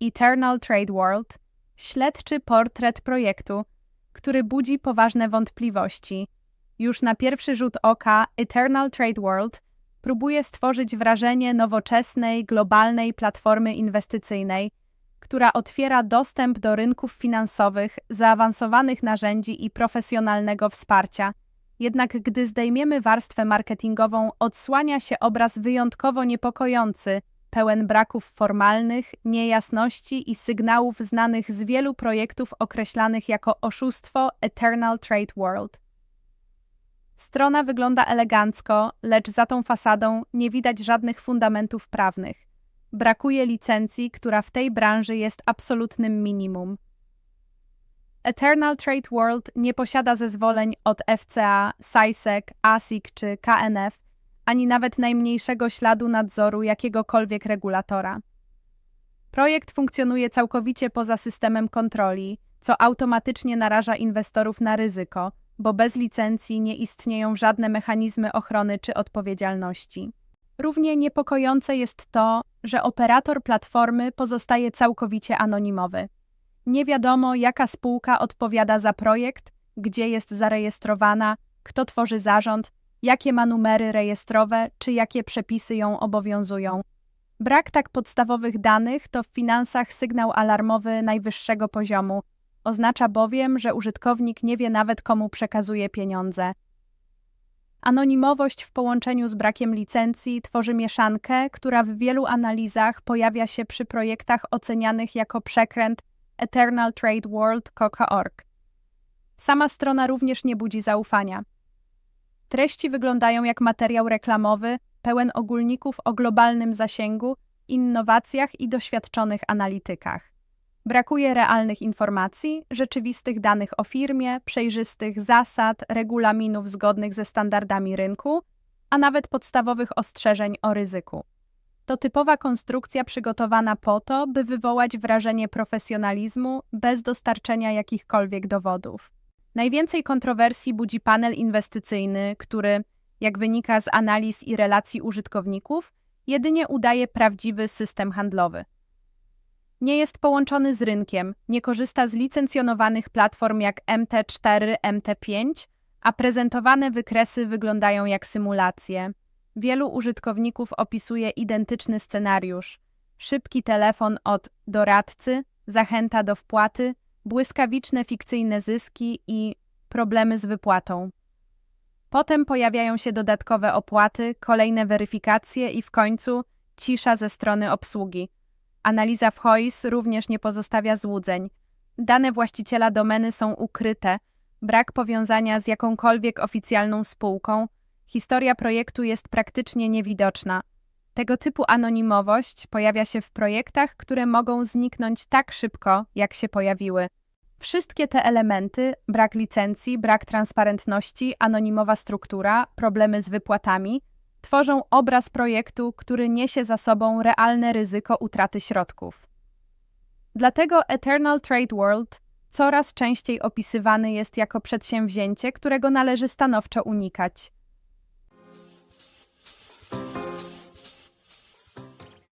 Eternal Trade World, śledczy portret projektu, który budzi poważne wątpliwości. Już na pierwszy rzut oka Eternal Trade World próbuje stworzyć wrażenie nowoczesnej, globalnej platformy inwestycyjnej, która otwiera dostęp do rynków finansowych, zaawansowanych narzędzi i profesjonalnego wsparcia. Jednak gdy zdejmiemy warstwę marketingową, odsłania się obraz wyjątkowo niepokojący, pełen braków formalnych, niejasności i sygnałów znanych z wielu projektów określanych jako oszustwo Eternal Trade World. Strona wygląda elegancko, lecz za tą fasadą nie widać żadnych fundamentów prawnych. Brakuje licencji, która w tej branży jest absolutnym minimum. Eternal Trade World nie posiada zezwoleń od FCA, SISEC, ASIC czy KNF, ani nawet najmniejszego śladu nadzoru jakiegokolwiek regulatora. Projekt funkcjonuje całkowicie poza systemem kontroli, co automatycznie naraża inwestorów na ryzyko, bo bez licencji nie istnieją żadne mechanizmy ochrony czy odpowiedzialności. Równie niepokojące jest to, że operator platformy pozostaje całkowicie anonimowy. Nie wiadomo, jaka spółka odpowiada za projekt, gdzie jest zarejestrowana, kto tworzy zarząd, jakie ma numery rejestrowe czy jakie przepisy ją obowiązują. Brak tak podstawowych danych to w finansach sygnał alarmowy najwyższego poziomu. Oznacza bowiem, że użytkownik nie wie nawet komu przekazuje pieniądze. Anonimowość w połączeniu z brakiem licencji tworzy mieszankę, która w wielu analizach pojawia się przy projektach ocenianych jako przekręt Eternal Trade. Sama strona również nie budzi zaufania. Treści wyglądają jak materiał reklamowy, pełen ogólników o globalnym zasięgu, innowacjach i doświadczonych analitykach. Brakuje realnych informacji, rzeczywistych danych o firmie, przejrzystych zasad, regulaminów zgodnych ze standardami rynku, a nawet podstawowych ostrzeżeń o ryzyku. To typowa konstrukcja przygotowana po to, by wywołać wrażenie profesjonalizmu bez dostarczenia jakichkolwiek dowodów. Najwięcej kontrowersji budzi panel inwestycyjny, który, jak wynika z analiz i relacji użytkowników, jedynie udaje prawdziwy system handlowy. Nie jest połączony z rynkiem, nie korzysta z licencjonowanych platform jak MT4, MT5, a prezentowane wykresy wyglądają jak symulacje. Wielu użytkowników opisuje identyczny scenariusz: szybki telefon od doradcy, zachęta do wpłaty, błyskawiczne fikcyjne zyski i problemy z wypłatą. Potem pojawiają się dodatkowe opłaty, kolejne weryfikacje i w końcu cisza ze strony obsługi. Analiza w HOIS również nie pozostawia złudzeń. Dane właściciela domeny są ukryte, brak powiązania z jakąkolwiek oficjalną spółką, historia projektu jest praktycznie niewidoczna. Tego typu anonimowość pojawia się w projektach, które mogą zniknąć tak szybko, jak się pojawiły. Wszystkie te elementy brak licencji, brak transparentności, anonimowa struktura, problemy z wypłatami tworzą obraz projektu, który niesie za sobą realne ryzyko utraty środków. Dlatego Eternal Trade World coraz częściej opisywany jest jako przedsięwzięcie, którego należy stanowczo unikać.